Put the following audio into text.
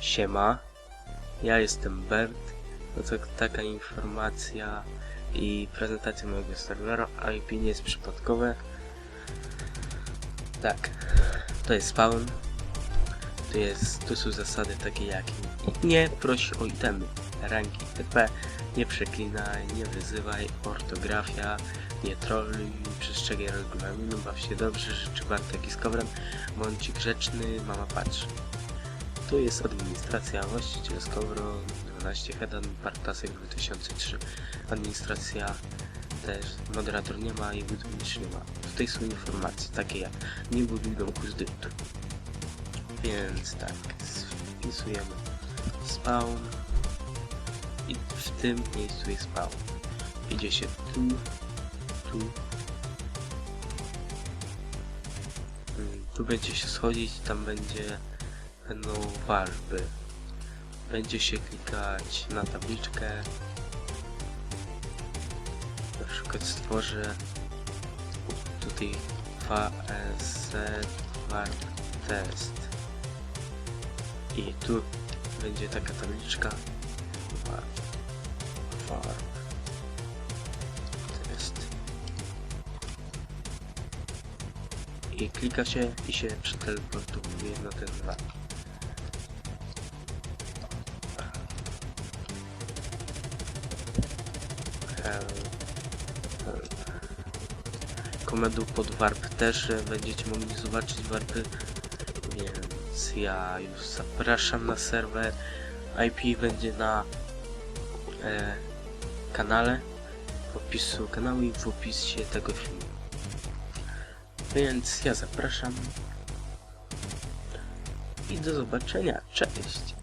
Siema, ja jestem Bert. No to taka informacja i prezentacja mojego serwera. IP nie jest przypadkowe. Tak, to jest spawn. Tu, jest, tu są zasady takie jak nie proś o itemy, ranki TP, nie przeklinaj, nie wyzywaj, ortografia, nie trolluj, przestrzegaj regulaminu, baw się dobrze, życzy Bartek i Skowron, bądź grzeczny, mama patrzy. Tu jest administracja, właściciel Skowron, 12 Hedan, Partasek 2003, administracja też, moderator nie ma i budownicz nie ma. Tutaj są informacje takie jak nie buduj domku z dytu. Więc tak, wpisujemy spawn i w tym miejscu jest spawn. Idzie się tu, tu. Mm, Tu będzie się schodzić, tam będzie będą warby. Będzie się klikać na tabliczkę. Na przykład stworzę tutaj VS warp test. I tu będzie taka tabliczka warp, warp. I klika się i się przeteleportuje na ten warp. Komendą pod warp też będziecie mogli zobaczyć warpy, więc ja już zapraszam na serwer. IP będzie na e, kanale, w opisu kanału i w opisie tego filmu. Więc ja zapraszam i do zobaczenia. Cześć!